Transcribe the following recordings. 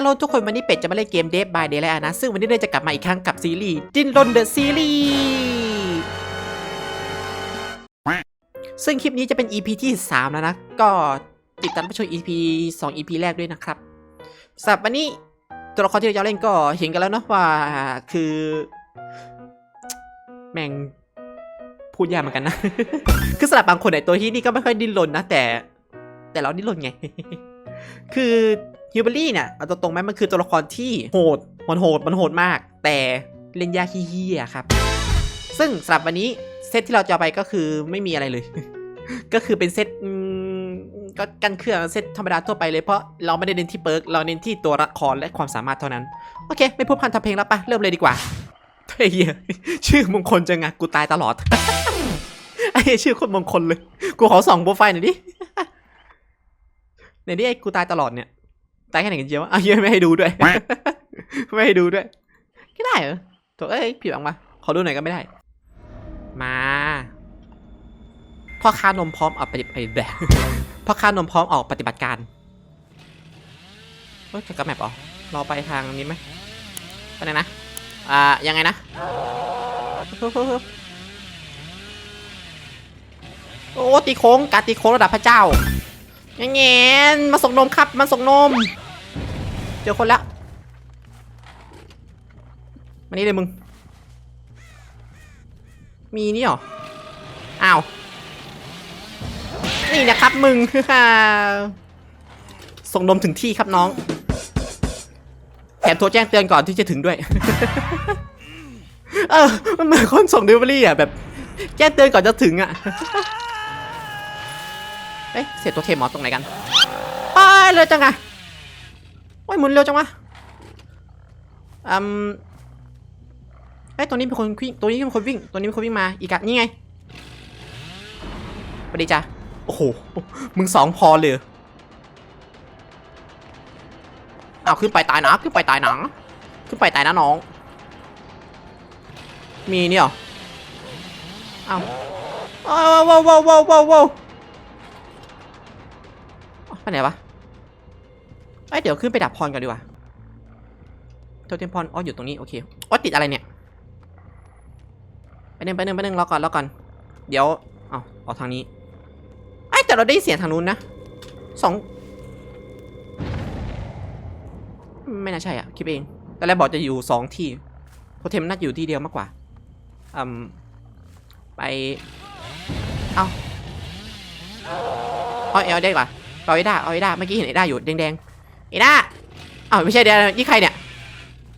อารมณ์ทุกคนวันนี้เป็ดจะมาเล่นเกม Dead by Daylight นะ ซึ่งวันนี้เราจะกลับมาอีกครั้งกับซีรีส์จินรนเดอะซีรีส์ซึ่งคลิปนี้จะเป็น EP ที่ 3 แล้วนะ ก็ติดตามไปชม EP 2 EP แรกด้วยนะครับสำหรับวันนี้ตัวละครที่เราจะเล่นก็เห็นกันแล้วเนะว่าคือ แม่งพูดยากเหมือนกันนะ คือสำหรับบางคนไอตัวที่นี่ก็ไม่ค่อยดิ้นรนนะแต่ แต่เราดิ้นรนไง คือ ฮิวเบอรี่เนี่ยเอาตรงๆไหมมันคือตัวละครที่โหดมันโหดมันโหดมาก แต่เล่นยากขี้เหี้ยครับ ซึ่งสำหรับวันนี้เซตที่เราจะไปก็คือไม่มีอะไรเลย ก็คือเป็นเซตก็กันเครื่องเซตธรรมดาทั่วไปเลยเพราะเราไม่ได้เน้นที่เปิร์กเราเน้นที่ตัวละครและความสามารถเท่านั้น โอเค ไม่พูดพันทำเพลงแล้วปะเริ่มเลยดีกว่าเฮ้ยชื่อมงคลจังอะกูตายตลอดไอ้เหี้ยชื่อคนมงคลเลย กูขอส่องโปรไฟล์หน่อยดิในที่ไอ้กูตายตลอดเนี่ย ตายแค่ไหนกันเจียวะอะเหี้ยังไม่ให้ดูด้วย ไม่ให้ดูด้วยก็ได้เหรอโถเอ้ยผิดหวังมาขอดูหน่อยก็ไม่ได้ มาพ่อค้านมพร้อมออกปฏิบัติแบบพ่อค้านมพร้อมออกปฏิบัติการเฮ้ยจะกระแมปเหรอเราไปทางนี้ไหมไปไหนนะ อ่า ยังไงนะโอ้ตีโค้งการตีโค้งระดับพระเจ้า ยังไงมาส่งนมครับ มาส่งนม เจอคนละมานี่เลยมึง มีนี่เหรอ อ้าว นี่นะครับมึงส่งนมถึงที่ครับน้อง แถมโทรแจ้งเตือนก่อนที่จะถึงด้วย เออ มันเหมือนคนส่งเดลิเวอรี่อะแบบ แจ้งเตือนก่อนจะถึงอะ เอ๊ะเสียตัวเทมหมอตรงไหนกันไปเร็วจังอะโอ้ยหมุนเร็วจังวะอืมเอ้ยตัวนี้เป็นคนวิ่งตัวนี้เป็นคนวิ่ง ตัวนี้เป็นคนวิ่งมา อีกอะนี่ไงสวัสดีจ้ะโอ้โห มึงสองพอเลยเอาขึ้นไปตายนะขึ้นไปตายหนัง ขึ้นไปตายนะน้อง มีนี่เหรอเอาว้าวว้าวว้าวว้าวว้าวว้าว ไปไหนวะเอ้ยเดี๋ยวขึ้นไปดับพรกันดีกว่าโทเทมพรอ๋ออยู่ตรงนี้โอเคอ๋อติดอะไรเนี่ยไปหนึ่งไปหนึ่งไปหนึ่งรอก่อนรอก่อน เดี๋ยวเอาออกทางนี้ไอ้แต่เราได้เสียงทางนู้นนะสองไม่น่าใช่อะคิดเองแต่แล้วบอกจะอยู่สองที่โทเทมน่าจะอยู่ที่เดียวมากกว่าอืมไปเอาเอาเอลได้กว่า เอาไอ้ด้าเอาไอ้ด้าเมื่อกี้เห็นไอ้ด้าอยู่แดงๆไอ้ด้าอ้าวไม่ใช่เดี๋ยวยี่ใครเนี่ย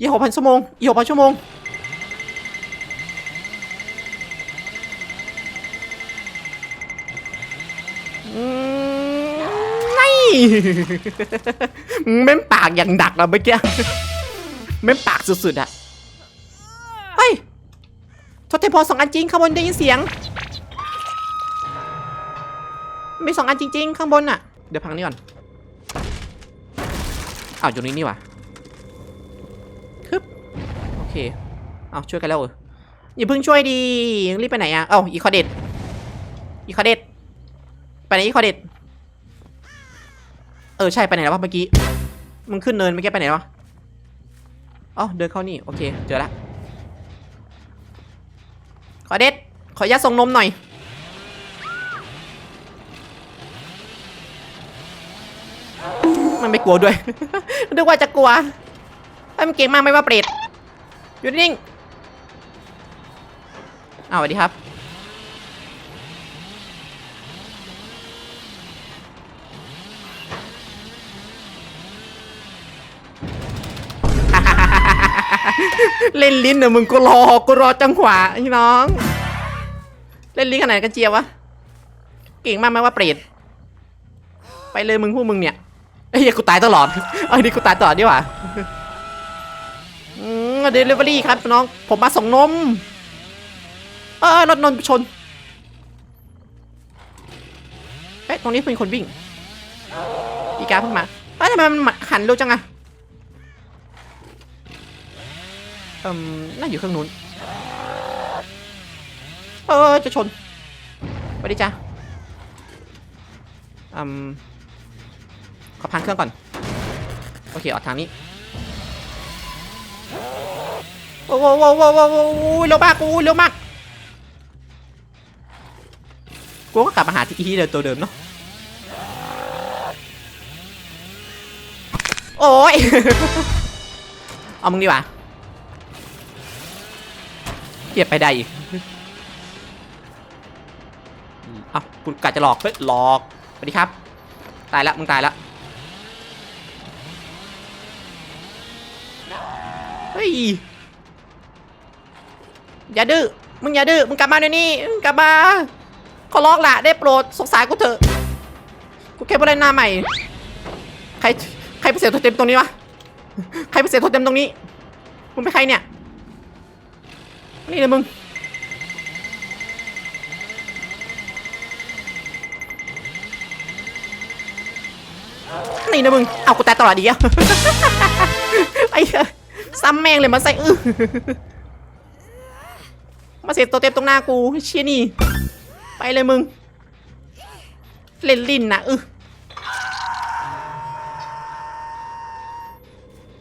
ยี่หกพันชั่วโมงยี่หกพันชั่วโมงไม่เม้มปากอย่างดักอะเมื่อกี้เม้มปากสุดๆอะเฮ้ยทษเทพอสองอันจริงข้างบนได้ยินเสียง มีสองอันจริง ๆ ข้างบนน่ะ เดี๋ยวพังนี่ก่อนอ้าวอยู่นี่นี่วะคึบโอเคเอาช่วยกันแล้วเอออย่าเพิ่งช่วยดีรีบไปไหนอะเอ้าอีคอเด็ดอีคอเด็ดไปไหนอีคอเด็ดเออใช่ไปไหนแล้ววะเมื่อกี้มึงขึ้นเนินเมื่อกี้ไปไหนวะอ๋อเดินเข้านี่โอเคเจอละคอเด็ดขออนุญาส่งนมหน่อย มันไม่กลัวด้วย นึกว่าจะกลัวไอ้มันเก่งมากไม่ว่าเปรตอยู่นิ่งเอาสวัสดีครับ เล่นลิ้นเนอะมึงก็รอกูรอจังหวะพี่น้อง เล่นลิ้นขนาดกันเจียววะ เก่งมากไหมว่าเปรตไปเลยมึงพวกมึงเนี่ย ไอ้ยเหี้ยกูตายตลอดไอ้นี่กูตายตลอดดีกว่าอืมเดลิเวอรี่ครับน้อง ผมมาส่งนม เออรถนนชน เอ๊ะ ตรงนี้เป็นคนวิ่ง อีกาเพิ่งมาเอ้ยทำไมมันหันเร็วจังอะเอืมน่าอยู่เครื่องนู้น เออจะชนสวัสดีจ้าอืม ขอพังเครื่องก่อน โอเคออกทางนี้โอ้โหโอ้โหโอ้โหเร็วมากโอ้เร็วมากกูก็กลับมาหาที่ที่เดิมตัวเดิมเนาะโอ้ยเอามึงดีกว่าเก็บไปได้อีกเอ้ากูกะจะหลอกเฮ้ยหลอกสวัสดีครับ ตายแล้วมึงตายแล้ว เฮ้ย อย่าดื้อ มึงอย่าดื้อ มึงกลับมาเดี๋ยวนี้มึงกลับมา ขอร้องละได้โปรดสงสารกูเถอะ กูแค่ผู้เล่นหน้าใหม่ ใคร ใครไปเสียโทเต็มตรงนี้วะ ใครไปเสียโทเต็มตรงนี้ มึงเป็นใครเนี่ย นี่เลยมึงนี่นะมึง เอากูตายตลอดดีอะไอ้เหี้ย ซ้ำแม่งเลยมาใส่อื้อมาเสียตัวเต็มตรงหน้ากูเชี่ยนี่ ไปเลยมึง เล่นลิ้นนะเออ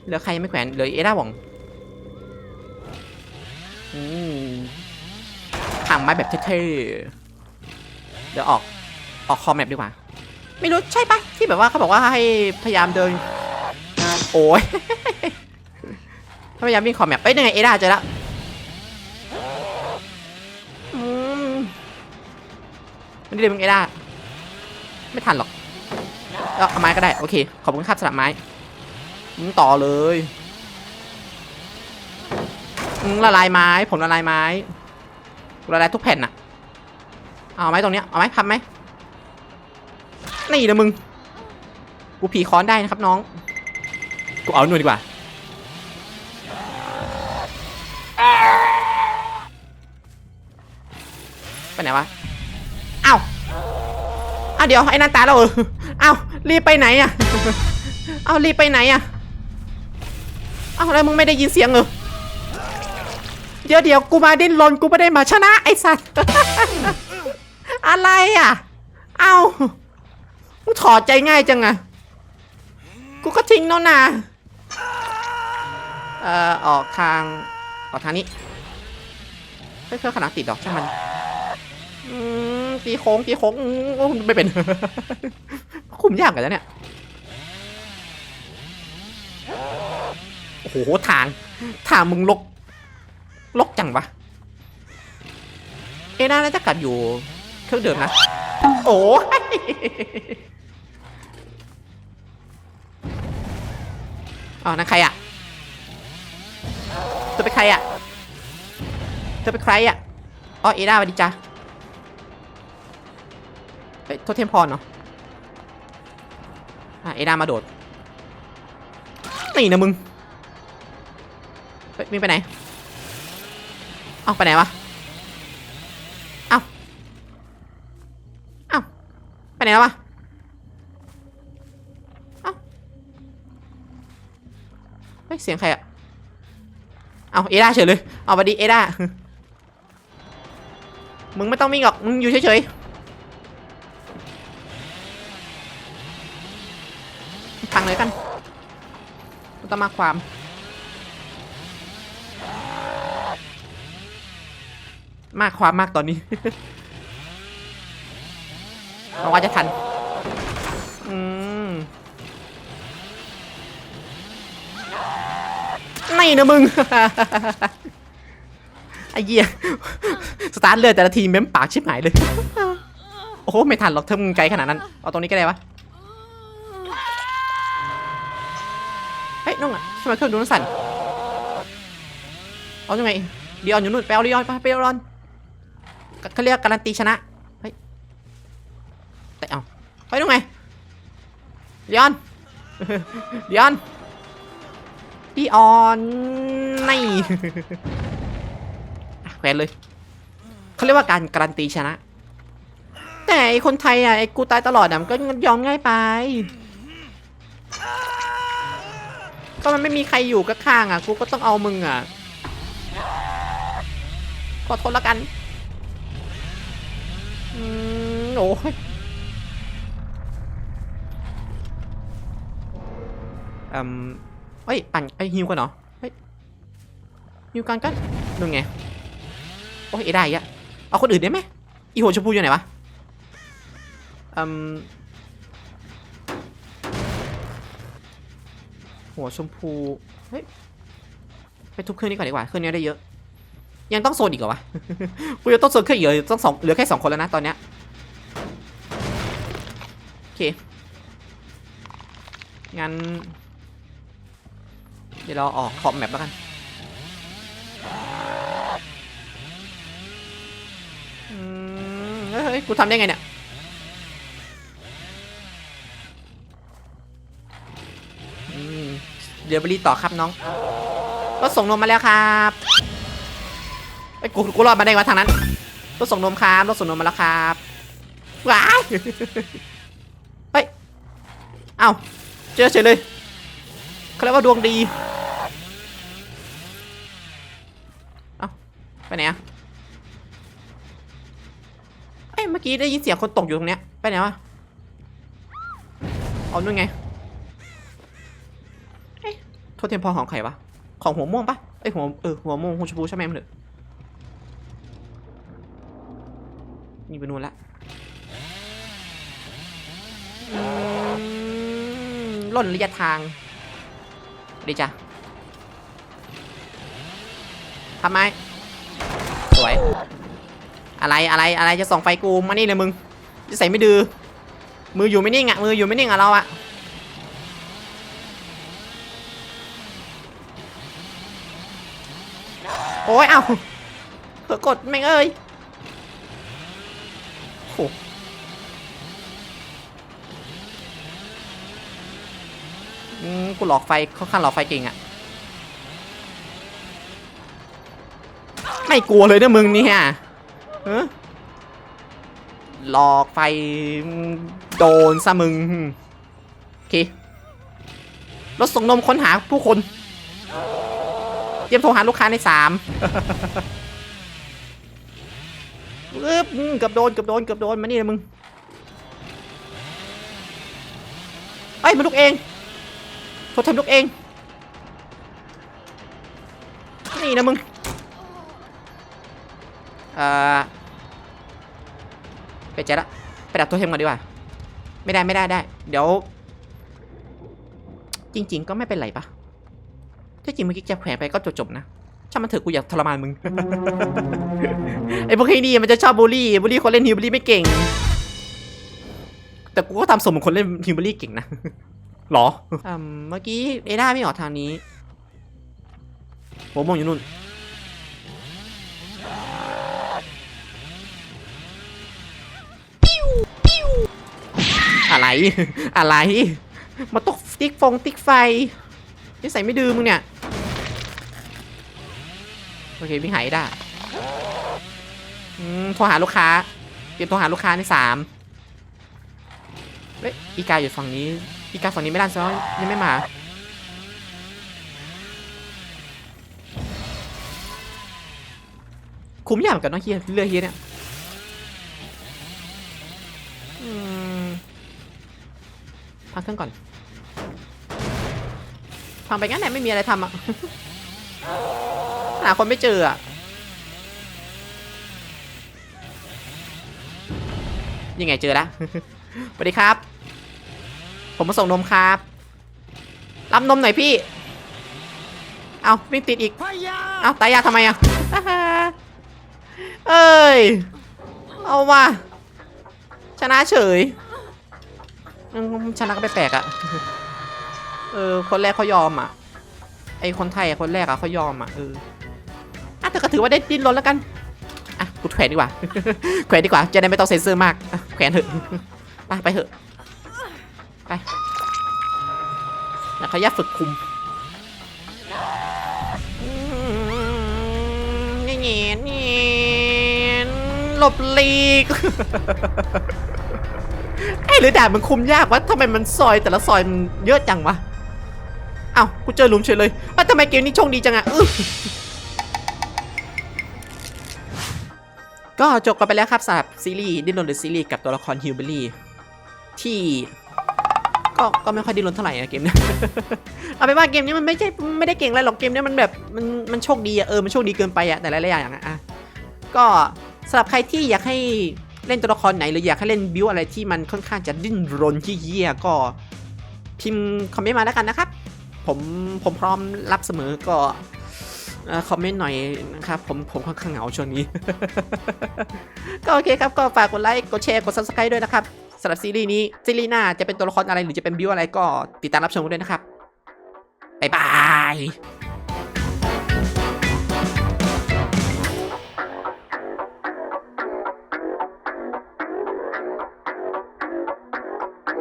เหลือใครไม่แขวนเหลือเอด้าหวงอืมทำไม้แบบเท่ๆ เดี๋ยวออกออกคอมแมปดีกว่า ไม่รู้ใช่ปะที่แบบว่าเขาบอกว่าให้พยายามเดิน โอ้ย ถ้าพยายามวิ่งคอมแมปเอ้ยยังไงเอดาเจอแล้วมไม่ได้เลยมึงเอดาไม่ทันหรอกเอาไม้ก็ได้โอเคขอบคุณครับสำหรับไม้มึงต่อเลยมึงละลายไม้ผมละลายไม้ละลายทุกแผ่นน่ะเอาไหมตรงเนี้ยเอาไหมพับไหมนี่นะมึงกูผีค้อนได้นะครับน้อง กูเอาหน่วยดีกว่า ไปไหนวะเอ้าอ้าวเดี๋ยวไอ้หนั่นตาเออเอ้ารีบไปไหนอะเอ้ารีบไปไหนอะเอ้าแล้วมึงไม่ได้ยินเสียงเหรอเดี๋ยวเดี๋ยวกูมาดิ้นรนกูไม่ได้มาชนะไอ้สัตว์อะไรอะเอ้ากูถอดใจง่ายจังอะกูก็ทิ้งแล้วนะเอ่อออกทางออกทางนี้ไม่เครื่องขนาดติดดอกใช่างมันอืม ตีโค้งตีโค้งไม่เป็น คุมยากกันแล้วเนี่ย โอ้โหทาง ทางมึงลก ลกจังวะ เอน่าน่าจะกลับอยู่ เครื่องเดิมนะ โอ้อ๋อนั่นใครอะเธอเป็นใครอะเธอเป็นใครอะอ๋อเอด้าสวัสดีจ้า เฮ้ยโทษเทมพรเนาะอะเอดามาโดดนี่นะมึงเฮ้ยมึงไปไหนเอ้าไปไหนวะเอ้าเอ้าไปไหนแล้ววะเอ้าเฮ้ยเสียงใครอะเอาเอดาเฉยเลย เอาสวัสดีเอดามึงไม่ต้องวิ่งหรอก มึงอยู่เฉยๆ ต้องมาความ มากความมากตอนนี้หวังว่าจะทัน อืมไม่นะมึง ไอ้เหี้ย สตาร์ทเลือดแต่ละทีเม้มปากชิบหายเลย โอ้โห ไม่ทันหรอกเธอมึงไกลขนาดนั้น เอาตรงนี้ก็ได้วะ เฮ้ย น้องอะทำไมเครื่องดูมันสั่นเอายังไงเดียอนอยู่นู่นไปเอาเดียอนไปไปเอาเดียอนเขาเรียกการันตีชนะเฮ้ยแต่เอาเฮ้ยน้องไงเดียอนเดียอนดีออนนี่แขวนเลยเขาเรียกว่าการการันตีชนะ แต่ไอคนไทยอะไอกูตายตลอดอะมันก็ยอมง่ายไป ก็มันไม่มีใครอยู่ก็ข้างอะกูก็ต้องเอามึงอะขอโทษล้วกันอืมโอ้ยอืมเฮ้ยปั่นไปฮิวกันเหรอเฮ้ยอยู่กันกันนู่นไงโอ้ยเอได้อีกอะเอาคนอื่นได้ไหมอีหัวชมพูอยู่ไหนวะอืม หัวชมพูเฮ้ยไปทุบเครื่องนี้ก่อนดีกว่าเครื่องนี้ได้เยอะ ยังต้องโซนอีกเหรอวะกูจะต้องโซนเครื่องเหรอต้องสองเหลือแค่สองคนแล้วนะตอนเนี้ยโอเคงั้นเดี๋ยวเราออกขอบแมปแล้วกันเฮ้ยกูทำได้ไงเนี่ย เดี๋ยวไปรีต่อครับน้องรถส่งนมมาแล้วครับไอ้ยกูกูรอดมาได้วะทางนั้นรถส่งนมครับรถส่งนมมาแล้วครับว้ายเฮ้ยเอ้าเจอเฉยเลยเขาเรียกว่าดวงดีเอ้าไปไหนอะเอ้ยเมื่อกี้ได้ยินเสียงคนตกอยู่ตรงเนี้ยไปไหนวะเอานู่นไง โทษเทียมพอของใครวะ ของหัวม่วงปะเอ้ยหัวเออหัวม่วงหัวชมพูใช่ไหมมันเถอะนี่ไปนู่นละล่นระยะทางดีจ้ะทำไมสวย อะไรอะไรอะไรจะส่องไฟกูมานี่เลยมึงจะใส่ไม่ดื้อมืออยู่ไม่นิ่งอะมืออยู่ไม่นิ่งอะเราอะ โอ้ยเอ้าเผลอกดแม่งเอ้ยโหอืมกูหลอกไฟค่อนข้างหลอกไฟเก่งอะไม่กลัวเลยนะมึงเนี่ยเออหลอกไฟโดนซะมึงโอเครถส่งนมค้นหาผู้คน เตรียมโทรหาลูกค้าในสามอึ๊บอืมเกือบโดนเกือบโดนเกือบโดนมานี่เลยมึงเอ้ยมันลุกเองโทรทำลุกเองนี่นะมึงเอ่อไปเจ๊ละไปดับโทรเทมก่อนดีกว่า ไม่ได้ไม่ได้ได้ เดี๋ยว จริง ๆ ก็ไม่เป็นไรปะ ที่จริงเมื่อกี้จะแขวนไปก็จบๆนะช่างมันเถอะกูอยากทรมานมึง ไอ้พวกนี้นี่มันจะชอบบูลลี่บูลลี่คนเล่นฮิวบูลลี่ไม่เก่ง แต่กูก็ทำสมเหมือนคนเล่นฮิวบูลลี่เก่งนะหรออืมเมื่อกี้เอด้าไม่ออกทางนี้หัวโมงอยู่นู่น อะไร อะไร มาตกติ๊กฟงติ๊กไฟ นิสัยไม่ดื้อมึงเนี่ย โอเควิ่งหายได้อืมโทรหาลูกค้า เตรียมโทรหาลูกค้าในสามเฮ้ยอีกาอยู่ฝั่งนี้ อีกาฝั่งนี้ไม่ได้ซะยังไม่มา คุ้มยากเหมือนกันเนาะเฮียเรือเฮียเนี่ยพักเครื่องก่อน ฟังไปงั้นแหละไม่มีอะไรทำอะ หาคนไม่เจออะ ยังไงเจอแล้วสวัสดีครับ ผมมาส่งนมครับ รับนมหน่อยพี่ เอาวิ่งติดอีก เอาตายยากทำไมอะ เอ้ย เอาว่ะชนะเฉยอืมชนะก็แปลกๆอะ เออ คนแรกเขายอมอะ ไอคนไทยอคนแรกอะเขายอมอะเอออะแต่ก็ถือว่าได้ดิ้นรนแล้วกัน อะ กูแขวนดีกว่า แขวนดีกว่า จะได้ไม่ต้องเซ็นเซอร์มาก แขวนเถอะ ไปไปเถอะ ไปแล้วเขาแยกฝึกคุมเงี้ยเงี้ยเงี้ยหลบลีกไอ้หรือด่ามันคุมยากวะทำไมมันซอยแต่ละซอยมันเยอะจังวะ อ้ากูเจอหลุมเฉยเลยว่าทำไมเกมนี้โชคดีจังอะอื้อก็จบกันไปแล้วครับสำหรับซีรีส์ดิ้นรนหรือซีรีส์กับตัวละครฮิวเบอรี่ที่ก็ก็ไม่ค่อยดิ้นรนเท่าไหร่อะเกมเนี้ยเอาเป็นว่าเกมนี้มันไม่ใช่ไม่ได้เก่งอะไรหรอกเกมเนี้ยมันแบบมันมันโชคดีอะเออมันโชคดีเกินไปอะแต่หลายๆอย่างอะก็สำหรับใครที่อยากให้เล่นตัวละครไหนหรืออยากให้เล่นบิวอะไรที่มันค่อนข้างจะดิ้นรนที่เยี่ยก็พิมพ์คอมเมนต์มาแล้วกันนะครับ ผมผมพร้อมรับเสมอก็คอมเมนต์หน่อยนะครับ ผมผมค่อนข้างเหงาช่วงนี้ ก็โอเคครับ ก็ฝากกดไลค์ กดแชร์ กด subscribe ด้วยนะครับสำหรับซีรีส์นี้ ซีรีส์หน้าจะเป็นตัวละครอะไรหรือจะเป็นบิวอะไรก็ติดตามรับชมด้วยนะครับ บ๊ายบาย